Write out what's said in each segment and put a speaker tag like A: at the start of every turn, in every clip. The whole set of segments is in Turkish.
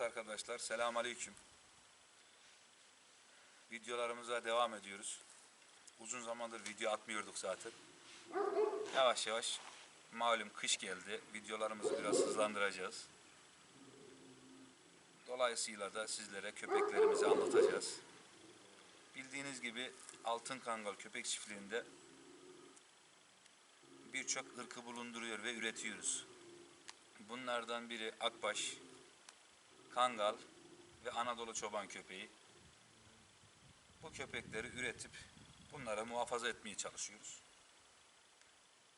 A: Evet arkadaşlar selamünaleyküm. Videolarımıza devam ediyoruz. Uzun zamandır video atmıyorduk zaten. Yavaş yavaş malum kış geldi. Videolarımızı biraz hızlandıracağız. Dolayısıyla da sizlere köpeklerimizi anlatacağız. Bildiğiniz gibi Altın Kangal köpek çiftliğinde birçok ırkı bulunduruyor ve üretiyoruz. Bunlardan biri Akbaş, Kangal ve Anadolu çoban köpeği. Bu köpekleri üretip bunlara muhafaza etmeye çalışıyoruz.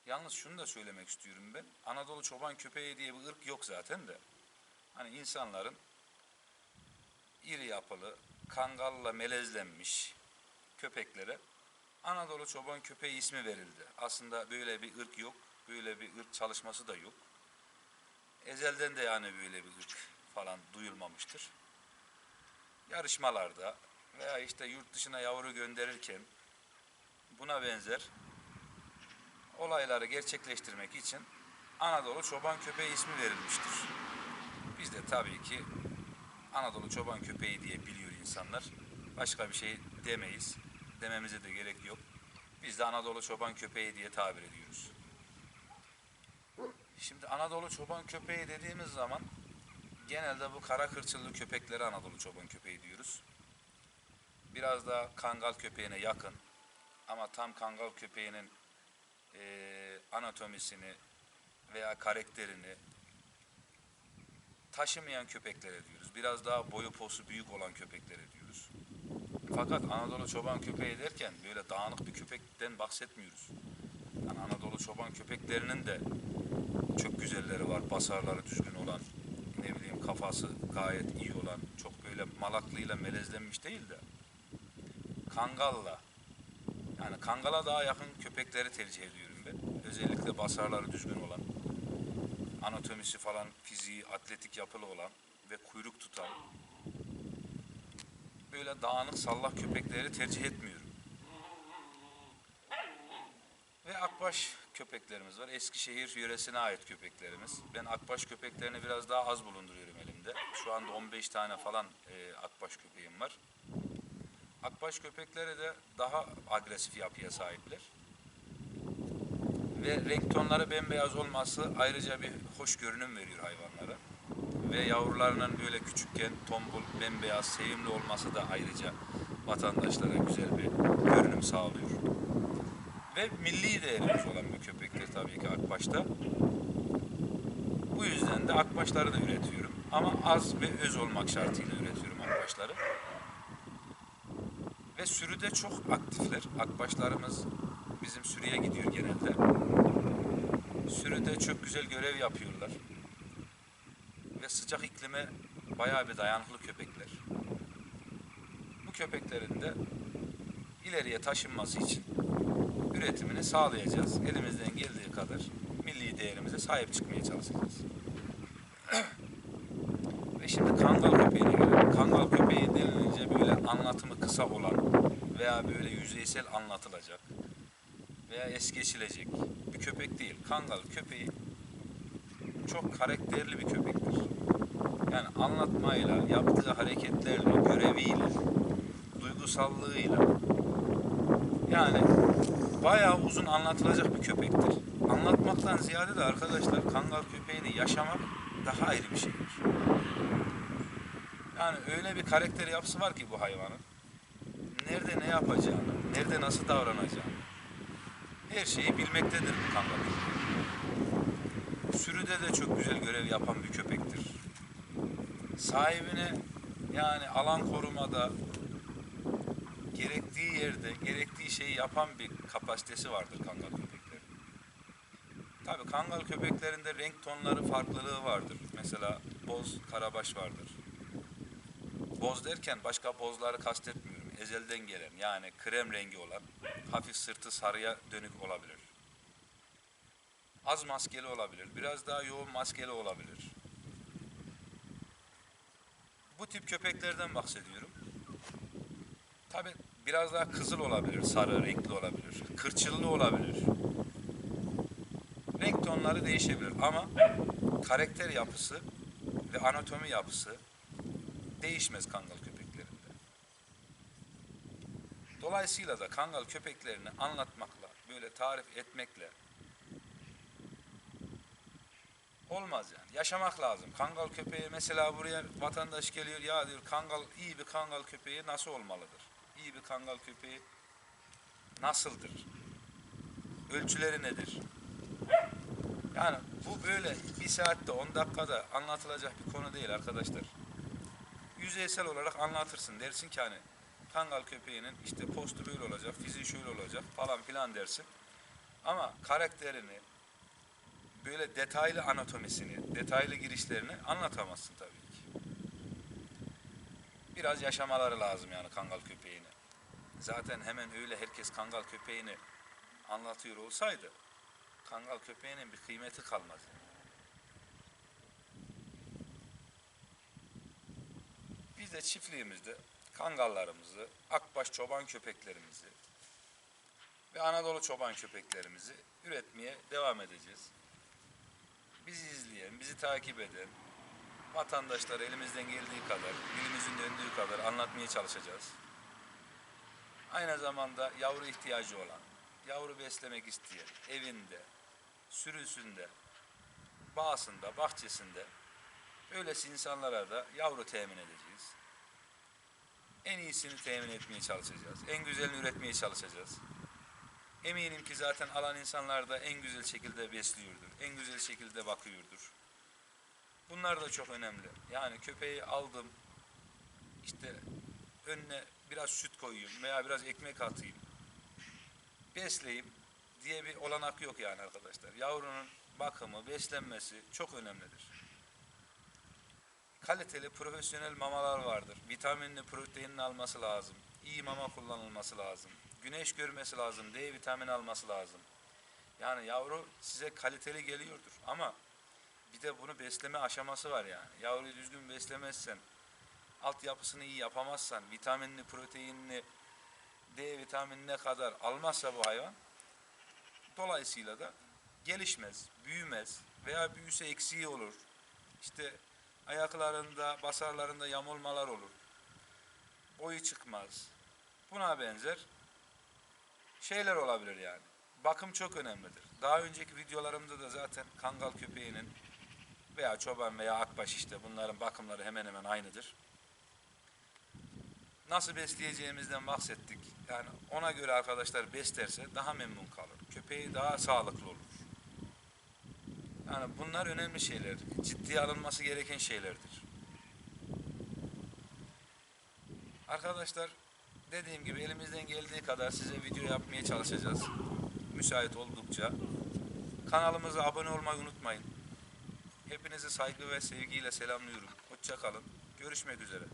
A: Yalnız şunu da söylemek istiyorum ben. Anadolu çoban köpeği diye bir ırk yok zaten de. Hani insanların iri yapılı, kangalla melezlenmiş köpeklere Anadolu çoban köpeği ismi verildi. Aslında böyle bir ırk yok. Böyle bir ırk çalışması da yok. Ezelden de yani böyle bir ırk falan duyulmamıştır. Yarışmalarda veya işte yurt dışına yavru gönderirken buna benzer olayları gerçekleştirmek için Anadolu çoban köpeği ismi verilmiştir. Biz de tabii ki Anadolu çoban köpeği diye biliyor insanlar. Başka bir şey demeyiz. Dememize de gerek yok. Biz de Anadolu çoban köpeği diye tabir ediyoruz. Şimdi Anadolu çoban köpeği dediğimiz zaman genelde bu kara kırçıllı köpeklere Anadolu çoban köpeği diyoruz. Biraz daha kangal köpeğine yakın ama tam kangal köpeğinin eee, anatomisini veya karakterini taşımayan köpeklere diyoruz. Biraz daha boyu posu büyük olan köpeklere diyoruz. Fakat Anadolu çoban köpeği derken böyle dağınık bir köpekten bahsetmiyoruz. Yani Anadolu çoban köpeklerinin de çok güzelleri var. Basarları düzgün olan, kafası gayet iyi olan, çok böyle malaklıyla melezlenmiş değil de kangalla yani kangala daha yakın köpekleri tercih ediyorum ben. Özellikle basarları düzgün olan, anatomisi falan fiziği atletik yapılı olan ve kuyruk tutan böyle dağınık sallak köpekleri tercih etmiyorum. Ve akbaş köpeklerimiz var. Eskişehir yöresine ait köpeklerimiz. Ben akbaş köpeklerini biraz daha az bulunduruyorum elimde. Şu anda 15 tane falan e, akbaş köpeğim var. Akbaş köpekleri de daha agresif yapıya sahipler. Ve renk tonları bembeyaz olması ayrıca bir hoş görünüm veriyor hayvanlara. Ve yavrularının böyle küçükken tombul, bembeyaz, sevimli olması da ayrıca vatandaşlara güzel bir görünüm sağlıyor. Ve milli değerimiz olan bir köpektir tabii ki akbaşta. Bu yüzden de akbaşları da üretiyorum. Ama az ve öz olmak şartıyla üretiyorum akbaşları. Ve sürüde çok aktifler. Akbaşlarımız bizim sürüye gidiyor genelde. Sürüde çok güzel görev yapıyorlar. Ve sıcak iklime bayağı bir dayanıklı köpekler. Bu köpeklerin de ileriye taşınması için üretimini sağlayacağız. Elimizden geldiği kadar milli değerimize sahip çıkmaya çalışacağız. Şimdi kangal köpeğine gelelim. Kangal köpeği denilince böyle anlatımı kısa olan veya böyle yüzeysel anlatılacak veya es geçilecek bir köpek değil. Kangal köpeği çok karakterli bir köpektir. Yani anlatmayla, yaptığı hareketlerle, göreviyle, duygusallığıyla yani bayağı uzun anlatılacak bir köpektir. Anlatmaktan ziyade de arkadaşlar kangal köpeğini yaşamak daha ayrı bir şeydir. Yani öyle bir karakter yapısı var ki bu hayvanın. Nerede ne yapacağını, nerede nasıl davranacağını her şeyi bilmektedir bu köpeği. Sürüde de çok güzel görev yapan bir köpektir. Sahibine yani alan korumada gerektiği yerde gerektiği şeyi yapan bir kapasitesi vardır kangal köpeklerin. Tabii kangal köpeklerinde renk tonları farklılığı vardır. Mesela boz, karabaş vardır. Boz derken başka bozları kastetmiyorum. Ezelden gelen yani krem rengi olan, hafif sırtı sarıya dönük olabilir. Az maskeli olabilir, biraz daha yoğun maskeli olabilir. Bu tip köpeklerden bahsediyorum. Tabi biraz daha kızıl olabilir, sarı renkli olabilir, kırçıllı olabilir. Renk tonları değişebilir ama karakter yapısı ve anatomi yapısı değişmez kangal köpeklerinde. Dolayısıyla da kangal köpeklerini anlatmakla, böyle tarif etmekle olmaz yani. Yaşamak lazım. Kangal köpeği mesela buraya vatandaş geliyor ya diyor kangal iyi bir kangal köpeği nasıl olmalıdır? İyi bir kangal köpeği nasıldır? Ölçüleri nedir? Yani bu böyle bir saatte 10 dakikada anlatılacak bir konu değil arkadaşlar. Yüzeysel olarak anlatırsın. Dersin ki hani kangal köpeğinin işte postu böyle olacak, fiziği şöyle olacak falan filan dersin. Ama karakterini, böyle detaylı anatomisini, detaylı girişlerini anlatamazsın tabii ki. Biraz yaşamaları lazım yani kangal köpeğini. Zaten hemen öyle herkes kangal köpeğini anlatıyor olsaydı kangal köpeğinin bir kıymeti kalmaz. Biz de çiftliğimizde kangallarımızı, akbaş çoban köpeklerimizi ve Anadolu çoban köpeklerimizi üretmeye devam edeceğiz. Bizi izleyen, bizi takip eden vatandaşlara elimizden geldiği kadar, dilimizin döndüğü kadar anlatmaya çalışacağız. Aynı zamanda yavru ihtiyacı olan, yavru beslemek isteyen, evinde, sürüsünde, bağısında, bahçesinde öylesi insanlara da yavru temin edeceğiz. En iyisini temin etmeye çalışacağız. En güzelini üretmeye çalışacağız. Eminim ki zaten alan insanlar da en güzel şekilde besliyordur. En güzel şekilde bakıyordur. Bunlar da çok önemli. Yani köpeği aldım, işte önüne biraz süt koyayım veya biraz ekmek atayım, besleyeyim diye bir olanak yok yani arkadaşlar. Yavrunun bakımı, beslenmesi çok önemlidir. Kaliteli, profesyonel mamalar vardır. Vitaminli, proteinini alması lazım. İyi mama kullanılması lazım. Güneş görmesi lazım. D vitamini alması lazım. Yani yavru size kaliteli geliyordur ama bir de bunu besleme aşaması var yani. Yavruyu düzgün beslemezsen, altyapısını iyi yapamazsan, vitaminini, proteinini, D vitaminine kadar almazsa bu hayvan, dolayısıyla da gelişmez, büyümez veya büyüse eksiği olur. İşte ayaklarında, basarlarında yamulmalar olur. Boyu çıkmaz. Buna benzer şeyler olabilir yani. Bakım çok önemlidir. Daha önceki videolarımda da zaten kangal köpeğinin veya çoban veya akbaş işte bunların bakımları hemen hemen aynıdır. Nasıl besleyeceğimizden bahsettik. Yani ona göre arkadaşlar beslerse daha memnun kalır. Köpeği daha sağlıklı olur. Yani bunlar önemli şeyler. Ciddiye alınması gereken şeylerdir. Arkadaşlar dediğim gibi elimizden geldiği kadar size video yapmaya çalışacağız. Müsait oldukça. Kanalımıza abone olmayı unutmayın. Hepinizi saygı ve sevgiyle selamlıyorum. Hoşça kalın. Görüşmek üzere.